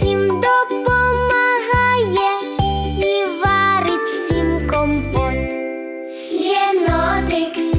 всім допомагає і варить всім компот. Єнотик